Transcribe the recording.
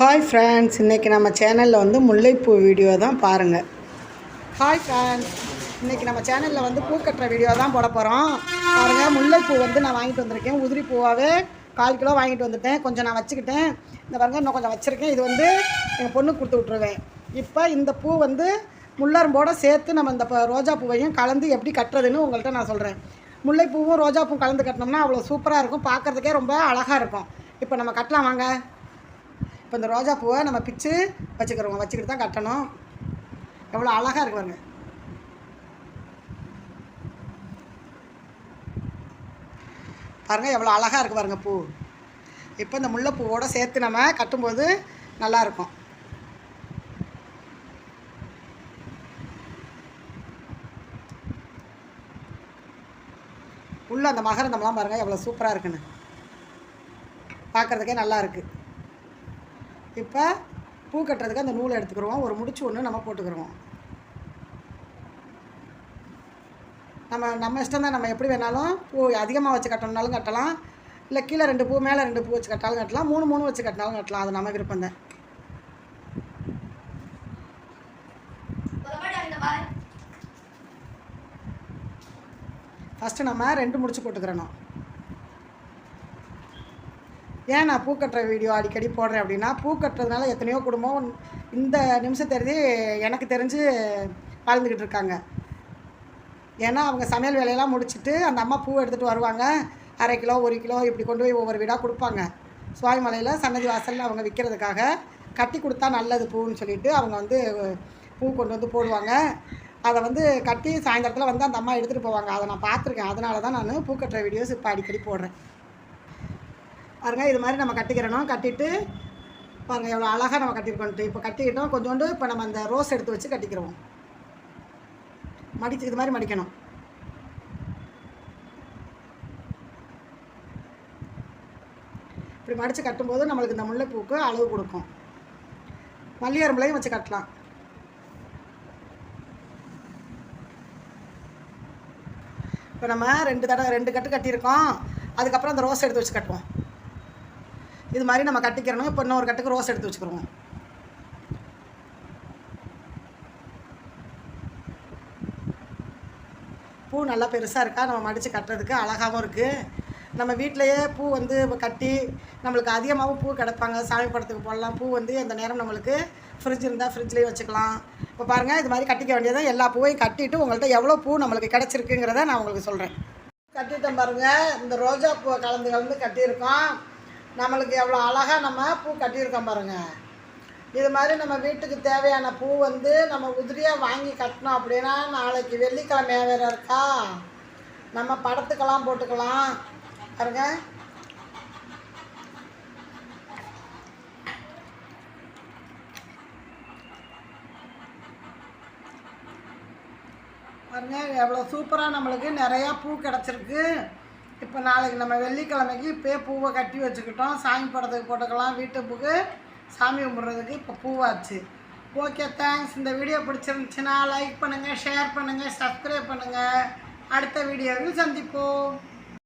Hi friends இன்றைக்கி நம்ம சேனலில் வந்து முல்லைப்பூ வீடியோ தான் பாருங்கள் ஹாய் ஃப்ரெண்ட்ஸ் இன்றைக்கி நம்ம சேனலில் வந்து பூ கட்டுற வீடியோ தான் போட போகிறோம் பாருங்கள் முல்லைப்பூ வந்து நான் வாங்கிட்டு வந்திருக்கேன். உதிரி பூவாகவே கால் கிலோ வாங்கிட்டு வந்துட்டேன். கொஞ்சம் நான் வச்சுக்கிட்டேன். இந்த பாருங்க இன்னும் கொஞ்சம் வச்சுருக்கேன். இது வந்து எங்கள் பொண்ணுக்கு கொடுத்து விட்ருவேன் இப்போ இந்த பூ வந்து முள்ளரும்போட சேர்த்து நம்ம இந்த ரோஜா பூவையும் கலந்து எப்படி கட்டுறதுன்னு உங்கள்கிட்ட நான் சொல்கிறேன் முல்லைப்பூவும் ரோஜாப்பூவும் கலந்து கட்டினோம்னா அவ்வளோ சூப்பராக இருக்கும். பார்க்குறதுக்கே ரொம்ப அழகாக இருக்கும். இப்போ நம்ம கட்டலாம் வாங்க. இப்போ இந்த ரோஜா பூவை நம்ம பிச்சு வச்சுக்கிறோம். வச்சுக்கிட்டு தான் கட்டணும். எவ்வளோ அழகாக இருக்கு பாருங்க. பாருங்கள் எவ்வளோ அழகாக இருக்கு பாருங்க பூ. இப்போ இந்த முல்லைப்பூவோடு சேர்த்து நம்ம கட்டும்போது நல்லா இருக்கும். அந்த மகரந்தம்லாம் பாருங்கள் எவ்வளோ சூப்பராக இருக்குன்னு. பார்க்குறதுக்கே நல்லா இருக்குது இப்போ பூ கட்டுறதுக்கு அந்த நூலை எடுத்துக்கிறோம் ஒரு முடிச்சு ஒன்று நம்ம போட்டுக்கிறோம் நம்ம நம்ம இஷ்டம் தான். நம்ம எப்படி வேணாலும் பூ அதிகமாக வச்சு கட்டணும்னாலும் கட்டலாம். இல்லை கீழே ரெண்டு பூ மேலே ரெண்டு பூ வச்சு கட்டாலும் கட்டலாம். மூணு மூணு வச்சு கட்டினாலும் கட்டலாம். அது நம்ம விருப்பம் தான். ஃபஸ்ட்டு நம்ம ரெண்டு முடிச்சு போட்டுக்கிறணும். ஏன் நான் பூ கட்டுற வீடியோ அடிக்கடி போடுறேன் அப்படின்னா பூ கட்டுறதுனால எத்தனையோ குடும்பம் இந்த நிமிஷம் எனக்கு தெரிஞ்சு வாழ்ந்துக்கிட்டு இருக்காங்க. ஏன்னா அவங்க சமையல் வேலையெல்லாம் முடிச்சுட்டு அந்த அம்மா பூ எடுத்துகிட்டு வருவாங்க. அரை கிலோ ஒரு கிலோ இப்படி கொண்டு போய் ஒவ்வொரு வீடாக கொடுப்பாங்க. சுவாமிமலையில் சன்னதி வாசலில் அவங்க விற்கிறதுக்காக கட்டி கொடுத்தா நல்லது பூன்னு சொல்லிட்டு அவங்க வந்து பூ கொண்டு வந்து போடுவாங்க. அதை வந்து கட்டி சாயந்தரத்தில் வந்து அந்த அம்மா எடுத்துகிட்டு போவாங்க. அதை நான் பார்த்துருக்கேன். அதனால தான் நான் பூ கட்டுற வீடியோஸ் இப்போ அடிக்கடி போடுறேன். பாருங்கள் இது மாதிரி நம்ம கட்டிக்கிறணும். கட்டிட்டு பாருங்கள் எவ்வளோ அழகாக நம்ம கட்டியிருக்கோன்ட்டு. இப்போ கட்டிக்கிட்டோம். கொஞ்சோண்டு இப்போ நம்ம அந்த ரோஸ் எடுத்து வச்சு கட்டிக்கிறோம். மடிச்சு இது மாதிரி மடிக்கணும். இப்படி மடித்து கட்டும்போது நம்மளுக்கு இந்த முல்லைப்பூக்கு அளவு கொடுக்கும். மல்லிகரம்பளையும் வச்சு கட்டலாம். இப்போ நம்ம ரெண்டு தடவை ரெண்டு கட்டு கட்டியிருக்கோம். அதுக்கப்புறம் அந்த ரோஸ் எடுத்து வச்சு கட்டுவோம். இது மாதிரி நம்ம கட்டிக்கிறணும் இப்போ இன்னொரு கட்டுக்கு ரோஸ் எடுத்து வச்சுக்கிறோம் பூ நல்லா பெருசாக இருக்கா? நம்ம மடித்து கட்டுறதுக்கு அழகாகவும் இருக்குது நம்ம வீட்டிலையே பூ வந்து கட்டி நம்மளுக்கு அதிகமாகவும் பூ கிடப்பாங்க. சாமி படத்துக்கு போடலாம். பூ வந்து அந்த நேரம் நம்மளுக்கு ஃப்ரிட்ஜ் இருந்தால் ஃப்ரிட்ஜ்லேயும் வச்சுக்கலாம். இப்போ பாருங்கள் இது மாதிரி கட்டிக்க வேண்டியதை எல்லா பூவையும் கட்டிட்டு உங்கள்கிட்ட எவ்வளோ பூ நம்மளுக்கு கிடச்சிருக்குங்கிறத நான் உங்களுக்கு சொல்கிறேன் கட்டிட்டேன் பாருங்கள் இந்த ரோஜா பூவை கலந்து கலந்து கட்டியிருக்கோம். நம்மளுக்கு எவ்வளோ அழகாக நம்ம பூ கட்டியிருக்கோம் பாருங்கள் இது மாதிரி நம்ம வீட்டுக்கு தேவையான பூ வந்து நம்ம உதிரியாக வாங்கி கட்டினோம் அப்படின்னா நாளைக்கு வெள்ளிக்கிழமை வேறு இருக்கா? நம்ம படத்துக்கெல்லாம் போட்டுக்கலாம். பாருங்க. பாருங்க எவ்வளோ சூப்பராக நம்மளுக்கு நிறையா பூ கிடச்சிருக்கு. இப்போ நாளைக்கு நம்ம வெள்ளிக்கிழமைக்கு இப்போயே பூவை கட்டி வச்சுக்கிட்டோம். சாமி படத்துக்கு போட்டுக்கலாம். வீட்டுப்புக்கு சாமி கும்பிட்றதுக்கு இப்போ பூவாச்சு. ஓகே தேங்க்ஸ் இந்த வீடியோ பிடிச்சிருந்துச்சுன்னா லைக் பண்ணுங்கள் ஷேர் பண்ணுங்கள் சப்ஸ்கிரைப் பண்ணுங்கள் அடுத்த வீடியோவில் சந்திப்போம்.